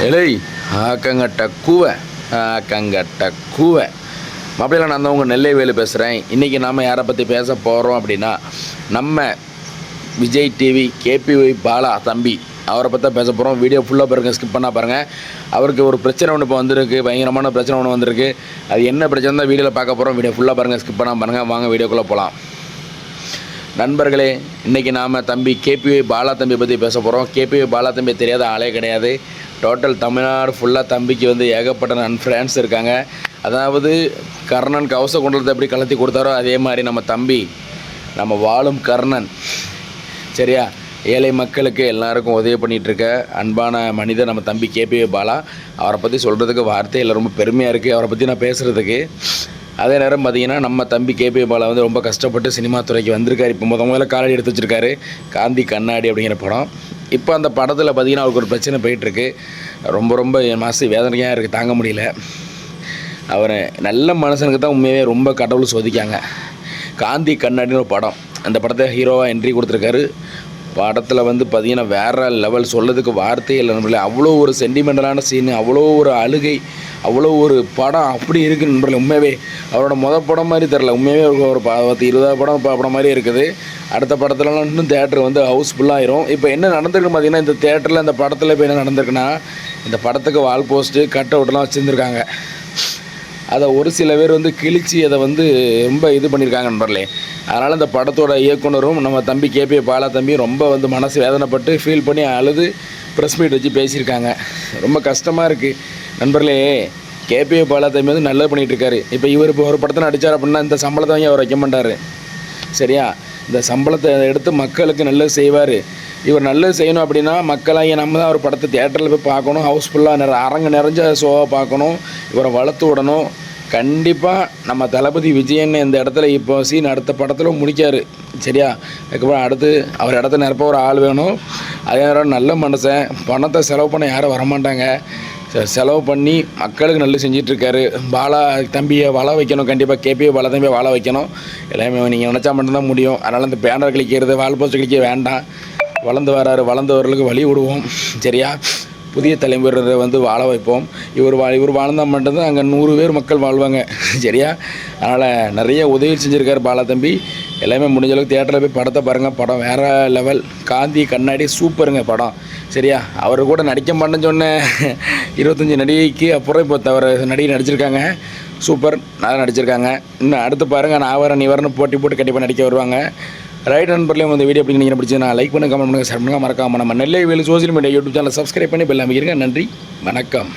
எலை ஆக்கங்கட்ட கூவை ஆக்கங்கட்ட கூவை. மாப்பிள்ளைல நான் தான் உங்கள் நெல்லைவேலு பேசுகிறேன் இன்றைக்கி நாம் யாரை பற்றி பேச போகிறோம் அப்படின்னா நம்ம விஜய் டிவி கேபிஒய் பாலா தம்பி. அவரை பற்றி பேச போகிறோம் வீடியோ ஃபுல்லாக பாருங்கள் ஸ்கிப் பண்ணால் பாருங்கள் அவருக்கு ஒரு பிரச்சனை ஒன்று இப்போ வந்திருக்கு. பயங்கரமான பிரச்சனை ஒன்று வந்திருக்கு. அது என்ன பிரச்சனை தான் வீடியோவில் பார்க்க போகிறோம் வீடியோ ஃபுல்லாக பாருங்கள் ஸ்கிப் பண்ணால் பாருங்கள் வாங்க வீடியோக்குள்ளே போகலாம் நண்பர்களே இன்றைக்கி நாம் தம்பி கேபிஒய் பாலா தம்பி பற்றி பேச போகிறோம் கேபிஒய் பாலா தம்பி தெரியாத ஆளே கிடையாது. டோட்டல் தமிழ்நாடு ஃபுல்லாக தம்பிக்கு வந்து ஏகப்பட்ட நன் ஃப்ரெண்ட்ஸ் இருக்காங்க. அதாவது கர்ணன் கவச குண்டலத்தை எப்படி கலத்தி கொடுத்தாரோ அதே மாதிரி நம்ம தம்பி நம்ம வாழும் கர்ணன். சரியா? ஏழை மக்களுக்கு எல்லாருக்கும் உதவி பண்ணிகிட்ருக்க அன்பான மனிதர் நம்ம தம்பி கேபிஏ பாலா. அவரை பற்றி சொல்கிறதுக்கு வார்த்தை இல்லை ரொம்ப பெருமையாக இருக்குது அவரை பற்றி நான் பேசுகிறதுக்கு அதே நேரம் பார்த்தீங்கன்னா நம்ம தம்பி கேபிஏ பாலா வந்து ரொம்ப கஷ்டப்பட்டு சினிமா துறைக்கு வந்திருக்காரு. இப்போ முத முதல்ல காலடி எடுத்து வச்சுருக்காரு. காந்தி கண்ணாடி அப்படிங்கிற படம். இப்போ அந்த படத்தில் பார்த்தீங்கன்னா அவருக்கு ஒரு பிரச்சனை போயிட்டுருக்கு. ரொம்ப ரொம்ப என் மனசு வேதனையாக இருக்குது தாங்க முடியல. அவர் நல்ல மனுஷனுக்கு தான் உண்மையாகவே ரொம்ப கடவுள் சோதிக்காங்க. காந்தி கண்ணாடின்னு ஒரு படம். அந்த படத்தை ஹீரோவாக என்ட்ரி கொடுத்துருக்காரு. படத்தில் வந்து பார்த்தீங்கன்னா வேறு லெவல் சொல்லதுக்கு வார்த்தையே இல்லை நண்பர்களே. அவ்வளோ ஒரு சென்டிமெண்டலான சீனு அவ்வளோ ஒரு அழுகை அவ்வளோ ஒரு படம் அப்படி இருக்குது நண்பர்களே. உண்மையாகவே அவரோட மொதல் படம் மாதிரி தெரில உண்மையாகவே ஒரு ஒரு பத்து இருபதாவது படம் படம் மாதிரி இருக்குது. அடுத்த படத்துலலாம் இன்னும் தேட்டர் வந்து ஹவுஸ்ஃபுல்லாயிரும் இப்போ என்ன நடந்திருக்கு பார்த்தீங்கன்னா இந்த தேட்டரில் இந்த படத்தில் இப்போ என்ன நடந்திருக்குன்னா இந்த படத்துக்கு வால் போஸ்ட்டு கட் அவுட்லாம் வச்சுருந்துருக்காங்க. அதை ஒரு சில பேர் வந்து கிழிச்சு அதை வந்து ரொம்ப இது பண்ணியிருக்காங்க நண்பர்களே. அதனால் அந்த படத்தோட இயக்குனரும் நம்ம தம்பி கேபி பாலா தம்பி ரொம்ப வந்து மனசு வேதனைப்பட்டு ஃபீல் பண்ணி அழுது ப்ரெஸ் மீட் வச்சு பேசியிருக்காங்க. ரொம்ப கஷ்டமாக இருக்குது நண்பர்களே கேபி பாலா தம்பி வந்து நல்லது பண்ணிகிட்ருக்காரு இப்போ இவர் இப்போ ஒரு படத்தை நடித்தார் அப்படின்னா இந்த சம்பளத்தை வாங்கி அவர் வைக்க மாட்டார். சரியா? இந்த சம்பளத்தை எடுத்து மக்களுக்கு நல்லது செய்வார். இவர் நல்லது செய்யணும் அப்படின்னா மக்களாகிய நம்ம தான் அவர் படத்தை தேட்டரில் போய் பார்க்கணும். ஹவுஸ்ஃபுல்லாக நிற அரங்கு நிறைஞ்ச ஷோவாக பார்க்கணும். இவரை வளர்த்து விடணும். கண்டிப்பாக நம்ம தளபதி விஜயன் இந்த இடத்துல இப்போ சீன் அடுத்த படத்தில் முடிக்காரு. சரியா? அதுக்கப்புறம் அடுத்து அவர் இடத்த நிரப்ப ஒரு ஆள் வேணும். அதே நேரம் நல்ல மனுஷன். பணத்தை செலவு பண்ண யாரும் வரமாட்டாங்க. செலவு பண்ணி மக்களுக்கு நல்லது செஞ்சிட்ருக்காரு. பாலா தம்பியை வாழ வைக்கணும் கண்டிப்பாக கேபியை பாலா தம்பியை வாழ வைக்கணும். எல்லாமே நீங்கள் நினச்சா மட்டும்தான் முடியும். அதனால் இந்த பேனர் கிளிக்கிறது வால் போஸ்ட் கிளிக்க வேண்டாம். வளர்ந்து வராரு வளர்ந்தவர்களுக்கு வழி விடுவோம். சரியா? புதிய தலைமுறை வந்து வாழ வைப்போம். இவர் வா இவர் வாழ்ந்தால் மட்டும்தான் அங்கே நூறு பேர் மக்கள் வாழ்வாங்க. சரியா? அதனால் நிறைய உதவி செஞ்சுருக்கார் பாலா தம்பி. எல்லாமே முடிஞ்ச அளவுக்கு தேட்டரில் போய் படத்தை பாருங்கள் படம் வேறு லெவல் காந்தி கண்ணாடி சூப்பருங்க படம். சரியா? அவர் கூட நடிக்க மாட்டேன்னு சொன்ன இருபத்தஞ்சி நடிகைக்கு அப்புறம் இப்போ தவிர நடிகை நடிச்சிருக்காங்க. சூப்பர். நல்லா நடிச்சிருக்காங்க. இன்னும் அடுத்து பாருங்கள் நான் வரேன் நீ வரணும் போட்டி போட்டு கண்டிப்பாக நடிக்க வருவாங்க. ரைட் நண்பர்லையும் வந்து வீடியோ அப்படி நீங்கள் பிடிச்சதுன்னா லைக் பண்ணுங்க கமெண்ட் பண்ணுங்கள் ஷேர் பண்ணுங்கள் மறக்காமல் நம்ம Nellai Velu social media YouTube channel subscribe பண்ணி பெல் அமைக்கிறீங்க. நன்றி. வணக்கம்.